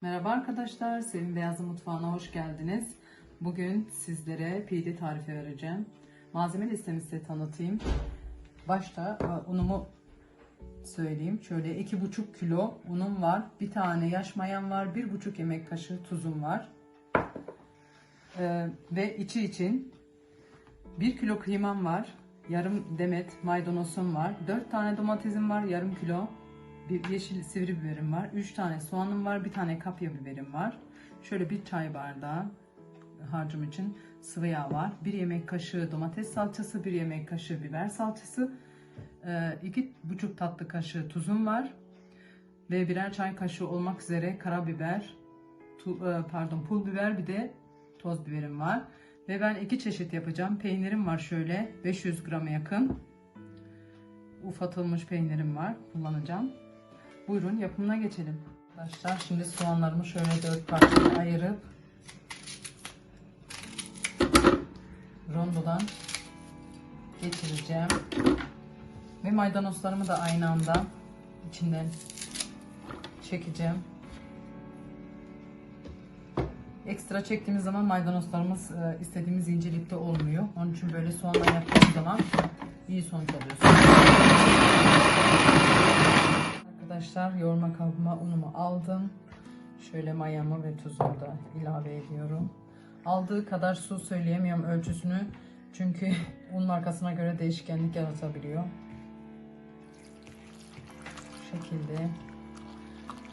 Merhaba arkadaşlar, Sevin Beyazlı Mutfağı'na hoş geldiniz. Bugün sizlere pide tarifi vereceğim. Malzeme listemi size tanıtayım. Başta e, unumu söyleyeyim. Şöyle 2,5 kilo unum var. Bir tane yaş mayam var. 1,5 yemek kaşığı tuzum var. Ee, ve içi için 1 kilo kıymam var. Yarım demet maydanozum var. 4 tane domatesim var. Yarım kilo bir yeşil sivri biberim var. 3 tane soğanım var. Bir tane kapya biberim var. Şöyle bir çay bardağı harcım için sıvı yağ var. 1 yemek kaşığı domates salçası, 1 yemek kaşığı biber salçası, 2,5 tatlı kaşığı tuzum var. Ve birer çay kaşığı olmak üzere karabiber, tu- e, pardon pul biber bir de toz biberim var. Ve ben iki çeşit yapacağım. Peynirim var şöyle 500 grama yakın. Ufatılmış peynirim var. Kullanacağım. Buyurun yapımına geçelim. Arkadaşlar şimdi soğanlarımı şöyle dört parçaya ayırıp rondodan geçireceğim. Ve maydanozlarımı da aynı anda içinden çekeceğim. Ekstra çektiğimiz zaman maydanozlarımız e, istediğimiz incelikte olmuyor. Onun için böyle soğanla yaptığımız zaman iyi sonuç alıyorsunuz. Arkadaşlar yoğurma kabıma unumu aldım. Şöyle mayamı ve tuzumu da ilave ediyorum. Aldığı kadar su söyleyemiyorum ölçüsünü. Çünkü un markasına göre değişkenlik yaratabiliyor. Bu şekilde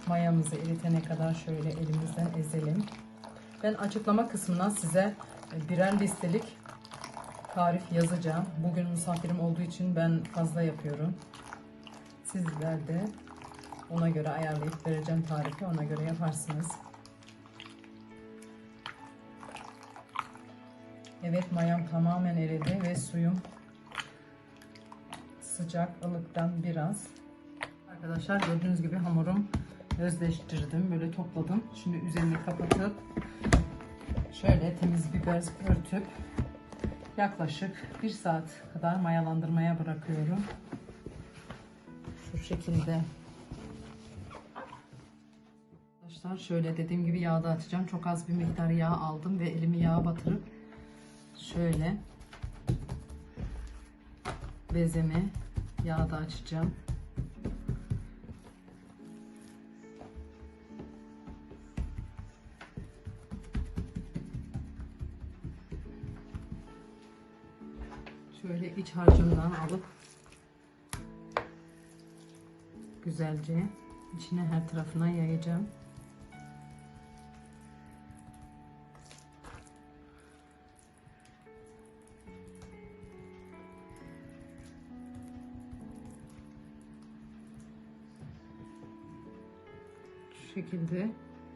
mayamızı eritene kadar şöyle elimizden ezelim. Ben açıklama kısmına size birer listelik tarif yazacağım. Bugün misafirim olduğu için ben fazla yapıyorum. Sizler de ona göre ayarlayıp vereceğim tarifi. Ona göre yaparsınız. Evet mayam tamamen eridi ve suyum sıcak ılıktan biraz. Arkadaşlar gördüğünüz gibi hamurum özleştirdim. Böyle topladım. Şimdi üzerini kapatıp şöyle temiz bir bez örtüp yaklaşık bir saat kadar mayalandırmaya bırakıyorum. Şu şekilde. Arkadaşlar şöyle dediğim gibi yağda açacağım. Çok az bir miktar yağ aldım ve elimi yağa batırıp şöyle bezemi yağda açacağım. Şöyle iç harcımdan alıp güzelce içine her tarafına yayacağım. Şekilde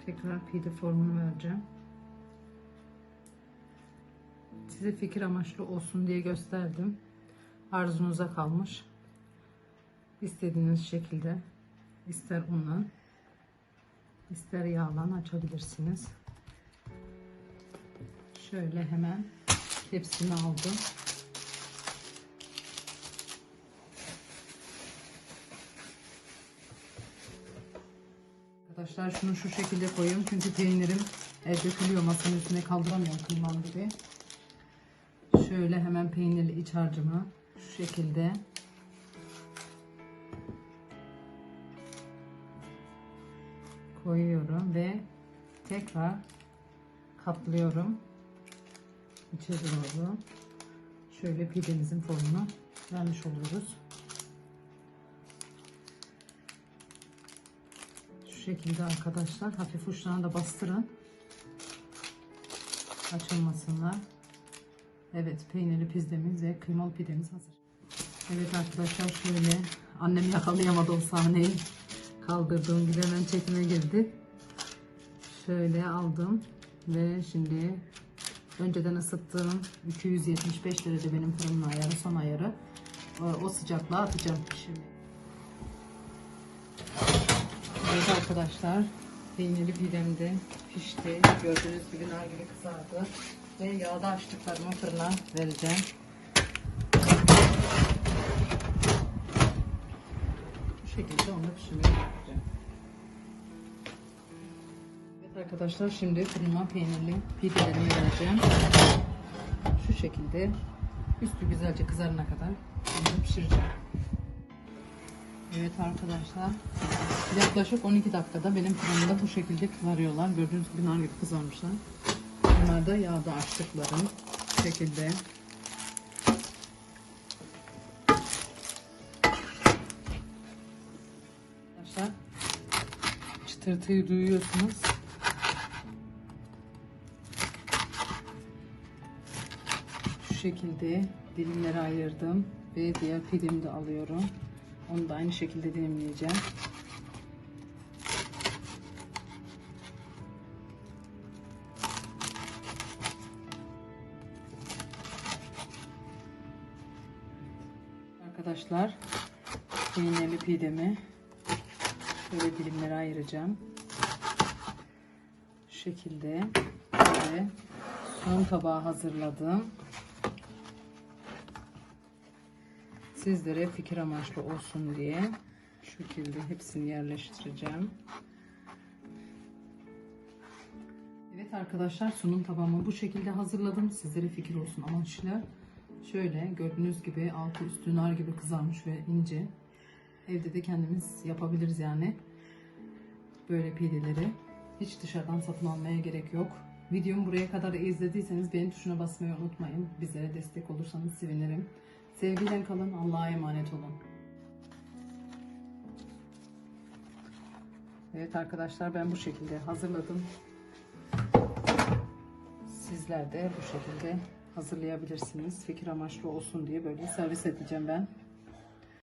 tekrar pide formunu vereceğim. Size fikir amaçlı olsun diye gösterdim. Arzunuza kalmış. İstediğiniz şekilde ister unla ister yağla açabilirsiniz. Şöyle hemen hepsini aldım. Arkadaşlar şunu şu şekilde koyuyorum çünkü peynirim e, dökülüyor masanın üstüne kaldıramıyorum kıymam gibi. Şöyle hemen peynirli iç harcımı şu şekilde koyuyorum ve tekrar katlıyorum içeri doğru. Şöyle pidemizin formunu vermiş oluyoruz. Şekilde arkadaşlar hafif uçlarına da bastırın. Açılmasınlar. Evet peynirli pizzemiz ve kıymalı pidemiz hazır. Evet arkadaşlar şöyle annem yakalayamadı o sahneyi. Kaldırdığım gibi hemen çekime girdi. Şöyle aldım ve şimdi önceden ısıttığım 275 derece benim fırının ayarı son ayarı. O, o sıcaklığa atacağım şimdi. Evet arkadaşlar peynirli pidem de pişti. Gördüğünüz gibi nar kızardı. Ve yağda açtıklarımı fırına vereceğim. Bu şekilde onu pişirmeye yapacağım. Arkadaşlar şimdi fırına peynirli pidelerimi vereceğim. Şu şekilde üstü güzelce kızarana kadar pişireceğim. Evet arkadaşlar yaklaşık 12 dakikada benim fırında bu şekilde kızarıyorlar. Gördüğünüz gibi nar gibi kızarmışlar. Bunlar da yağda açtıklarım. Şekilde. Arkadaşlar çıtırtıyı duyuyorsunuz. Şu şekilde dilimlere ayırdım ve diğer pidemi de alıyorum. Onu da aynı şekilde dilimleyeceğim. Arkadaşlar peynirli pidemi böyle dilimlere ayıracağım. Şu şekilde ve son tabağı hazırladım. Sizlere fikir amaçlı olsun diye şu şekilde hepsini yerleştireceğim. Evet arkadaşlar sunum tabağımı bu şekilde hazırladım. Sizlere fikir olsun amaçlı. Şöyle gördüğünüz gibi altı üstü nar gibi kızarmış ve ince. Evde de kendimiz yapabiliriz yani. Böyle pideleri. Hiç dışarıdan satın almaya gerek yok. Videomu buraya kadar izlediyseniz beğen tuşuna basmayı unutmayın. Bizlere destek olursanız sevinirim. Sevgiyle kalın. Allah'a emanet olun. Evet arkadaşlar ben bu şekilde hazırladım. Sizler de bu şekilde hazırlayabilirsiniz. Fikir amaçlı olsun diye böyle servis edeceğim ben.